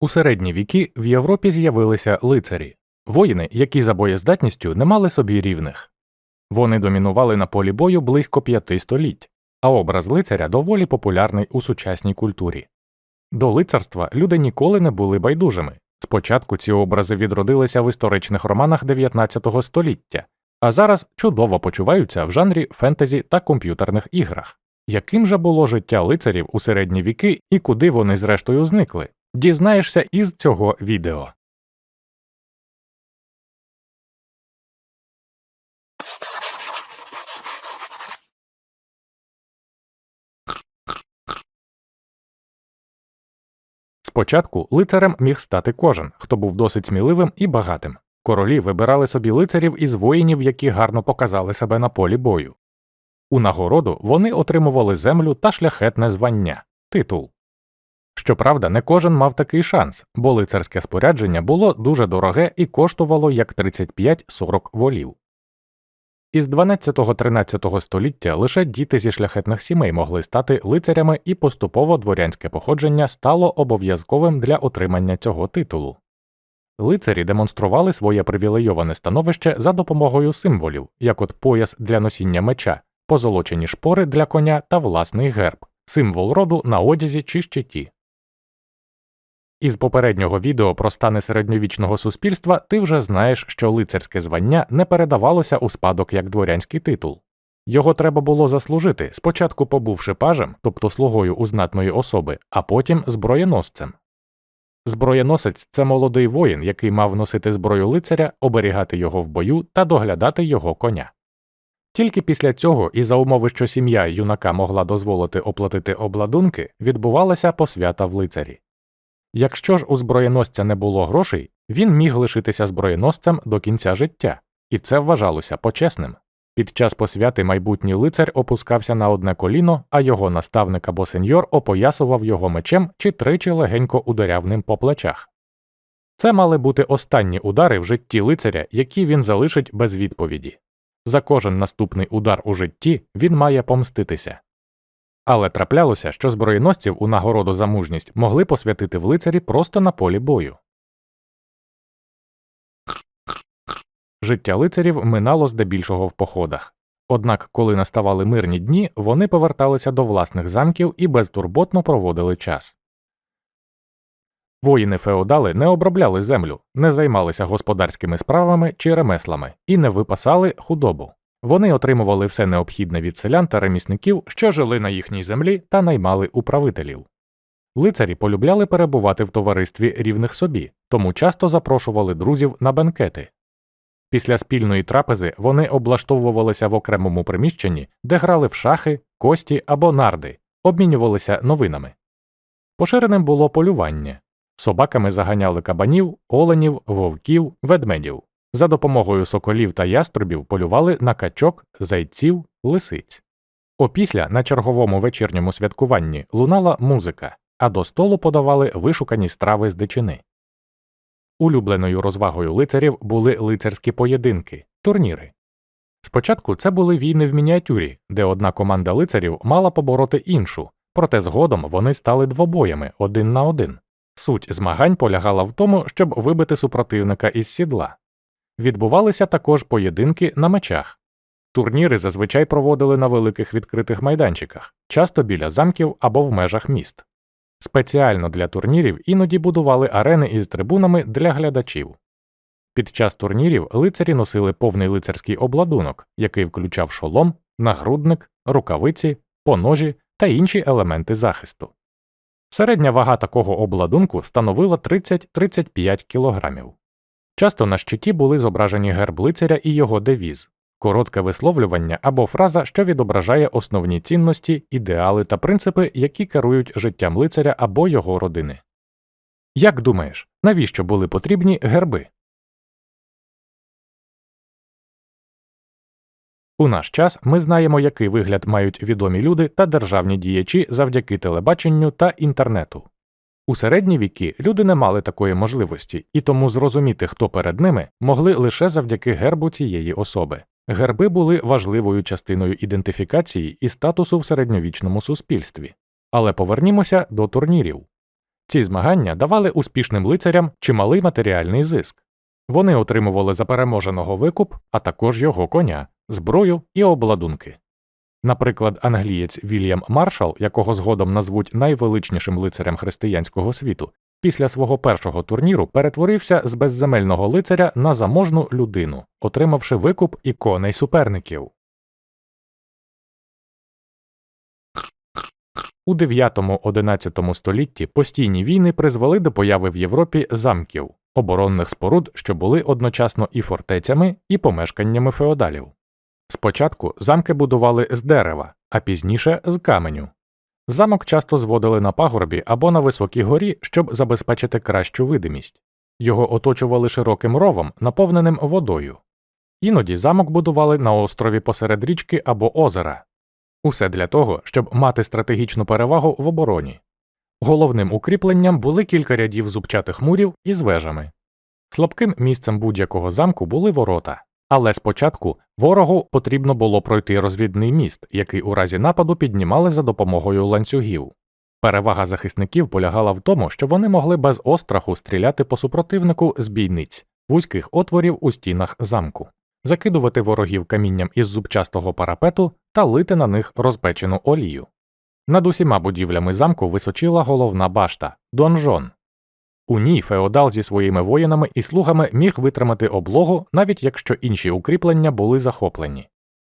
У середні віки в Європі з'явилися лицарі, воїни, які за боєздатністю не мали собі рівних. Вони домінували на полі бою близько п'яти століть, а образ лицаря доволі популярний у сучасній культурі. До лицарства люди ніколи не були байдужими. Спочатку ці образи відродилися в історичних романах 19 століття, а зараз чудово почуваються в жанрі фентезі та комп'ютерних іграх. Яким же було життя лицарів у середні віки і куди вони зрештою зникли? Дізнаєшся із цього відео. Спочатку лицарем міг стати кожен, хто був досить сміливим і багатим. Королі вибирали собі лицарів із воїнів, які гарно показали себе на полі бою. У нагороду вони отримували землю та шляхетне звання титул. Щоправда, не кожен мав такий шанс, бо лицарське спорядження було дуже дороге і коштувало як 35-40 волів. Із 12-13 століття лише діти зі шляхетних сімей могли стати лицарями, і поступово дворянське походження стало обов'язковим для отримання цього титулу. Лицарі демонстрували своє привілейоване становище за допомогою символів, як от пояс для носіння меча, позолочені шпори для коня та власний герб, символ роду на одязі чи щиті. Із попереднього відео про стани середньовічного суспільства ти вже знаєш, що лицарське звання не передавалося у спадок як дворянський титул. Його треба було заслужити, спочатку побувши пажем, тобто слугою у знатної особи, а потім зброєносцем. Зброєносець це молодий воїн, який мав носити зброю лицаря, оберігати його в бою та доглядати його коня. Тільки після цього, і за умови, що сім'я юнака могла дозволити оплатити обладунки, відбувалася посвята в лицарі. Якщо ж у зброєносця не було грошей, він міг лишитися зброєносцем до кінця життя, і це вважалося почесним. Під час посвяти майбутній лицар опускався на одне коліно, а його наставник або сеньор опоясував його мечем чи тричі легенько ударяв ним по плечах. Це мали бути останні удари в житті лицаря, які він залишить без відповіді. За кожен наступний удар у житті він має помститися. Але траплялося, що зброєносців у нагороду за мужність могли посвятити в лицарі просто на полі бою. Життя лицарів минало здебільшого в походах. Однак, коли наставали мирні дні, вони поверталися до власних замків і безтурботно проводили час. Воїни феодали не обробляли землю, не займалися господарськими справами чи ремеслами і не випасали худобу. Вони отримували все необхідне від селян та ремісників, що жили на їхній землі та наймали управителів. Лицарі полюбляли перебувати в товаристві рівних собі, тому часто запрошували друзів на бенкети. Після спільної трапези вони облаштовувалися в окремому приміщенні, де грали в шахи, кості або нарди, обмінювалися новинами. Поширеним було полювання собаками заганяли кабанів, оленів, вовків, ведмедів. За допомогою соколів та яструбів полювали на качок, зайців, лисиць. Опісля на черговому вечірньому святкуванні лунала музика, а до столу подавали вишукані страви з дичини. Улюбленою розвагою лицарів були лицарські поєдинки, турніри. Спочатку це були війни в мініатюрі, де одна команда лицарів мала побороти іншу, проте згодом вони стали двобоями один на один. Суть змагань полягала в тому, щоб вибити супротивника із сідла. Відбувалися також поєдинки на мечах. Турніри зазвичай проводили на великих відкритих майданчиках, часто біля замків або в межах міст. Спеціально для турнірів іноді будували арени із трибунами для глядачів. Під час турнірів лицарі носили повний лицарський обладунок, який включав шолом, нагрудник, рукавиці, поножі та інші елементи захисту. Середня вага такого обладунку становила 30-35 кілограмів. Часто на щиті були зображені герб лицаря і його девіз, коротке висловлювання або фраза, що відображає основні цінності, ідеали та принципи, які керують життям лицаря або його родини. Як думаєш, навіщо були потрібні герби? У наш час ми знаємо, який вигляд мають відомі люди та державні діячі завдяки телебаченню та інтернету. У середні віки люди не мали такої можливості, і тому зрозуміти, хто перед ними, могли лише завдяки гербу цієї особи. Герби були важливою частиною ідентифікації і статусу в середньовічному суспільстві. Але повернімося до турнірів. Ці змагання давали успішним лицарям чималий матеріальний зиск. Вони отримували за переможеного викуп, а також його коня, зброю і обладунки. Наприклад, англієць Вільям Маршал, якого згодом назвуть найвеличнішим лицарем християнського світу, після свого першого турніру перетворився з безземельного лицаря на заможну людину, отримавши викуп і коней суперників. У 9-11 столітті постійні війни призвели до появи в Європі замків, оборонних споруд, що були одночасно і фортецями, і помешканнями феодалів. Спочатку замки будували з дерева, а пізніше з каменю. Замок часто зводили на пагорбі або на високій горі, щоб забезпечити кращу видимість. Його оточували широким ровом, наповненим водою. Іноді замок будували на острові посеред річки або озера. Усе для того, щоб мати стратегічну перевагу в обороні. Головним укріпленням були кілька рядів зубчатих мурів із вежами. Слабким місцем будь-якого замку були ворота, але спочатку ворогу потрібно було пройти розвідний міст, який у разі нападу піднімали за допомогою ланцюгів. Перевага захисників полягала в тому, що вони могли без остраху стріляти по супротивнику з бійниць, вузьких отворів у стінах замку, закидувати ворогів камінням із зубчастого парапету та лити на них розпечену олію. Над усіма будівлями замку височила головна башта донжон. У ній феодал зі своїми воїнами і слугами міг витримати облогу, навіть якщо інші укріплення були захоплені.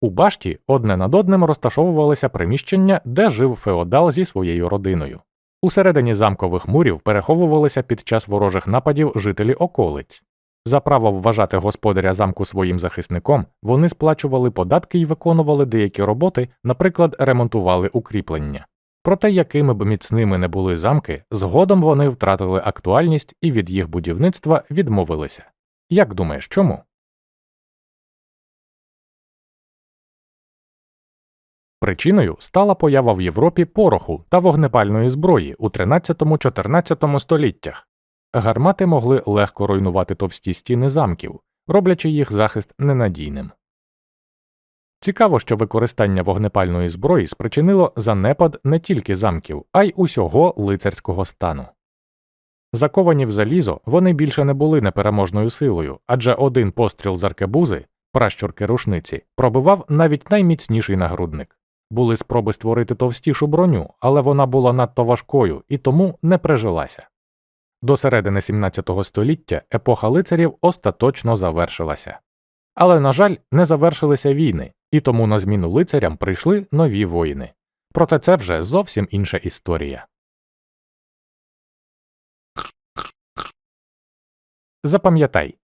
У башті одне над одним розташовувалися приміщення, де жив феодал зі своєю родиною. Усередині замкових мурів переховувалися під час ворожих нападів жителі околиць. За право вважати господаря замку своїм захисником, вони сплачували податки і виконували деякі роботи, наприклад, ремонтували укріплення. Проте, якими б міцними не були замки, згодом вони втратили актуальність і від їх будівництва відмовилися. Як думаєш, чому? Причиною стала поява в Європі пороху та вогнепальної зброї у 13-14 століттях. Гармати могли легко руйнувати товсті стіни замків, роблячи їх захист ненадійним. Цікаво, що використання вогнепальної зброї спричинило занепад не тільки замків, а й усього лицарського стану. Заковані в залізо, вони більше не були непереможною силою, адже один постріл з аркебузи, пращурки рушниці, пробивав навіть найміцніший нагрудник. Були спроби створити товстішу броню, але вона була надто важкою і тому не прижилася. До середини 17 століття епоха лицарів остаточно завершилася. Але, на жаль, не завершилися війни, і тому на зміну лицарям прийшли нові воїни. Проте це вже зовсім інша історія. Запам'ятай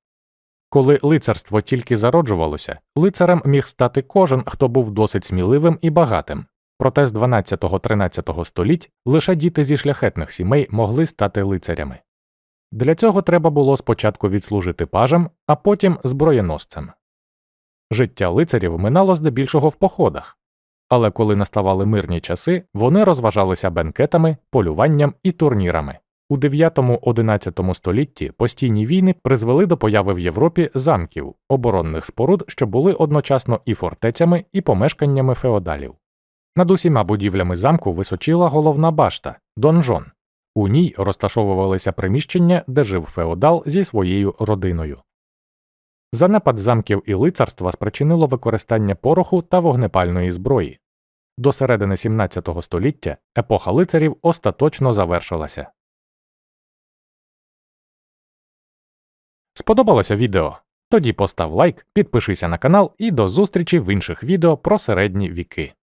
коли лицарство тільки зароджувалося, лицарем міг стати кожен, хто був досить сміливим і багатим. Проте з 12-13 століть лише діти зі шляхетних сімей могли стати лицарями. Для цього треба було спочатку відслужити пажем, а потім зброєносцем. Життя лицарів минало здебільшого в походах, але коли наставали мирні часи, вони розважалися бенкетами, полюванням і турнірами. У 9-11 столітті постійні війни призвели до появи в Європі замків, оборонних споруд, що були одночасно і фортецями, і помешканнями феодалів. Над усіма будівлями замку височила головна башта донжон. У ній розташовувалися приміщення, де жив феодал зі своєю родиною. Занепад замків і лицарства спричинило використання пороху та вогнепальної зброї. До середини 17 століття епоха лицарів остаточно завершилася. Сподобалося відео? Тоді постав лайк, підпишися на канал і до зустрічі в інших відео про середні віки.